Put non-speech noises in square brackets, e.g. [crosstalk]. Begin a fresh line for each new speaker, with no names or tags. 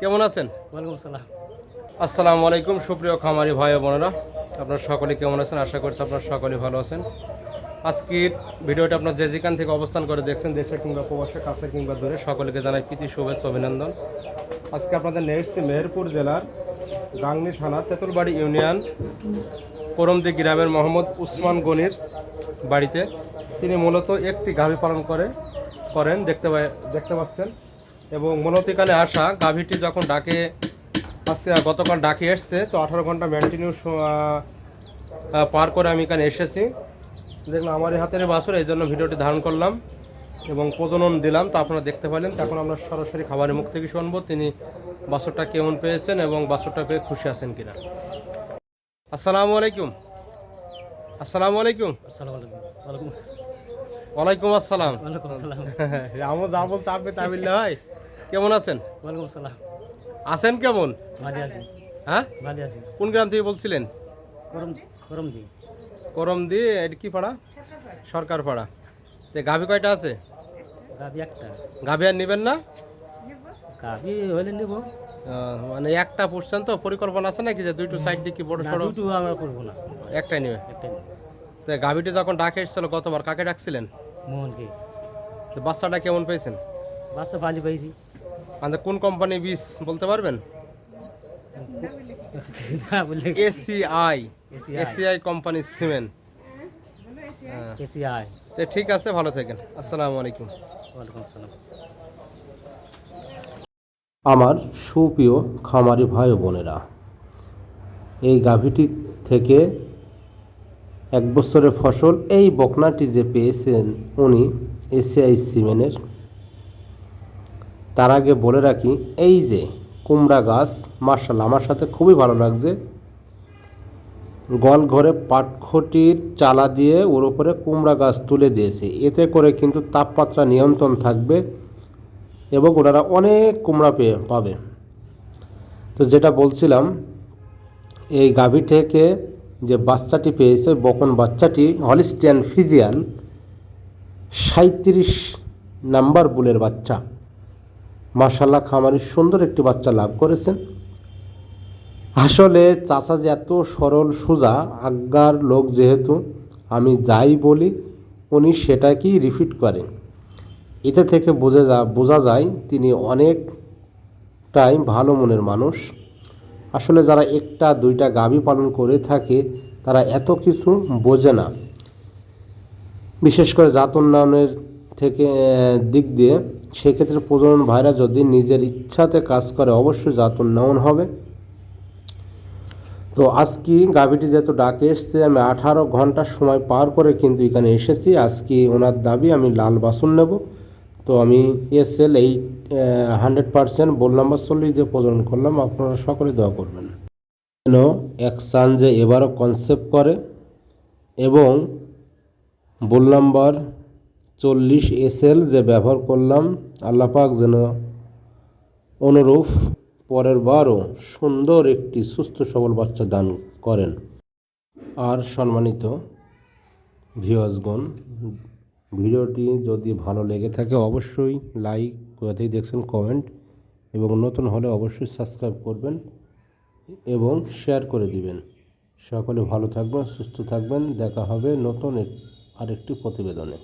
কেমন আছেন?
ওয়ালাইকুম আসসালাম।
আসসালামু আলাইকুম সুপ্রিয় খামারি ভাই ও বোনেরা। আপনার সকলে কেমন আছেন? আশা করছি আপনার সকলে ভালো আছেন। আজকের ভিডিওটা আপনার যে যেখান থেকে অবস্থান করে দেখছেন দেশে কিংবা প্রবাসে কাছে কিংবা দূরে সকলকে জানাই প্রীতি শুভেচ্ছা অভিনন্দন। আজকে আপনাদের নিয়ে এসেছি মেহেরপুর জেলার গাংনি থানা তেঁতুলবাড়ি ইউনিয়ন করমদি গ্রামের মোহাম্মদ উসমান গনির বাড়িতে। তিনি মূলত একটি গাভী পালন করে করেন দেখতে দেখতে পাচ্ছেন। এবং এখানে আসা গাভীটি যখন ডাকে আজকে গতকাল ডাকে এসছে তো আঠারো ঘণ্টা মেন্টিনিউ পার করে আমি এখানে এসেছি। দেখলাম আমার এই হাতের বাছর এই জন্য ভিডিওটি ধারণ করলাম এবং প্রজনন দিলাম। তা আপনারা দেখতে পেলেন তো এখন আমরা সরাসরি খাবারের মুখ থেকে শুনব তিনি বাসরটা কেমন পেয়েছেন এবং বাসরটা পেয়ে খুশি আছেন কিনা। আসসালামু আলাইকুম। আসসালামু আলাইকুম।
আসসালামু আলাইকুম। ওয়ালাইকুম আসসালাম।
ওয়ালাইকুম আসসালাম।
ওয়ালাইকুম
আমার [laughs] যা বলছে আপনি তা বললে হয়। কেমন আছেন?
ওয়ালাইকুম আসসালাম।
আছেন কেমন?
ভালো আছি।
হ্যাঁ?
ভালো আছি।
কোন গ্রাম থেকে বলছিলেন?
গরম গরম দি
করম এটা কি পাড়া? সরকার পাড়া। তো গাভী কয়টা আছে?
গাবি একটা।
গাভী আর নেবেন না?
গাবি হইলে নেব।
মানে একটা পুষছেন তো পরিকল্পনা আছে নাকি যে দুইটো সাইড দিয়ে কি বড় সড়ো?
দুটো আমরা করব না।
একটাই নেবে।
একটাই নেব।
তো গাভীটি যখন ডাকে এসেছিল গতবার কাকে ডাকছিলেন?
মোহনকে।
তো বাচ্চাটা কেমন পেয়েছেন?
বাচ্চা ভালো পাইছি
আমাদের কোন কোম্পানি বীজ বলতে পারবেন? ACI ACI company cement
ACI
তো ঠিক আছে ভালো থাকেন। আসসালামু আলাইকুম।
ওয়ালাইকুম আসসালাম।
আমার সুপ্রিয় খামারি ভাই ও বোনেরা এই গাভীটি থেকে এক বছরের ফসল এই বকনাটি যে পেয়েছেন উনি এসিআই সিমেনের তার আগে বলে রাখি, এই যে কুমড়া গাছ মার্শাল আমার সাথে খুবই ভালো লাগছে। গল ঘরে পাটখটির চালা দিয়ে ওর উপরে কুমড়া গাছ তুলে দিয়েছে। এতে করে কিন্তু তাপমাত্রা নিয়ন্ত্রণ থাকবে এবং ওনারা অনেক কুমড়া পেয়ে পাবে। তো যেটা বলছিলাম, এই গাভী থেকে যে বাচ্চাটি পেয়েছে, বকন বাচ্চাটি, হলিস্টিয়ান ফিজিয়ান সাঁত্রিশ নাম্বার বুলের বাচ্চা। মার্শাল্লাহ খামারি সুন্দর একটি বাচ্চা লাভ করেছেন। আসলে চাচা যে এত সরল, সোজা, আজ্ঞার লোক যেহেতু, আমি যাই বলি, উনি সেটাকেই রিপিট করেন। এতে থেকে বোঝা যা, বোঝা যায় তিনি অনেকটাই ভালো মনের মানুষ। আসলে যারা একটা, দুইটা গাভী পালন করে থাকে, তারা এত কিছু বোঝে না। বিশেষ করে জাত উন্নয়নের থেকে দিক দিয়ে, সেক্ষেত্রে প্রজনন ভাইরা যদি নিজের ইচ্ছাতে কাজ করে, অবশ্যই জাত উন্নয়ন হবে। তো আজকে গাভীটি যেহেতু ডাকে এসছে, আমি আঠারো ঘণ্টা সময় পার করে কিন্তু এখানে এসেছি। আজকে ওনার দাবি, আমি লাল বাসন নেব। তো আমি S L eight hundred percent বোল নাম্বার চল্লিশ দিয়ে প্রজনন করলাম। আপনারা সকলে দোয়া করবেন। যেন এক সান যে এবারও কনসেপ্ট করে এবং বোল নাম্বার চল্লিশ এস এল যে ব্যবহার করলাম আল্লাপাক যেন অনুরূপ পরের বারও সুন্দর একটি সুস্থ সবল বাচ্চা দান করেন। আর সম্মানিত ভিওয়াসগণ ভিডিওটি যদি ভালো লেগে থাকে অবশ্যই লাইক কোথায় দেখছেন কমেন্ট এবং নতুন হলে অবশ্যই সাবস্ক্রাইব করবেন এবং শেয়ার করে দিবেন। সকলে ভালো থাকবেন, সুস্থ থাকবেন। দেখা হবে নতুন আরেকটি প্রতিবেদনে।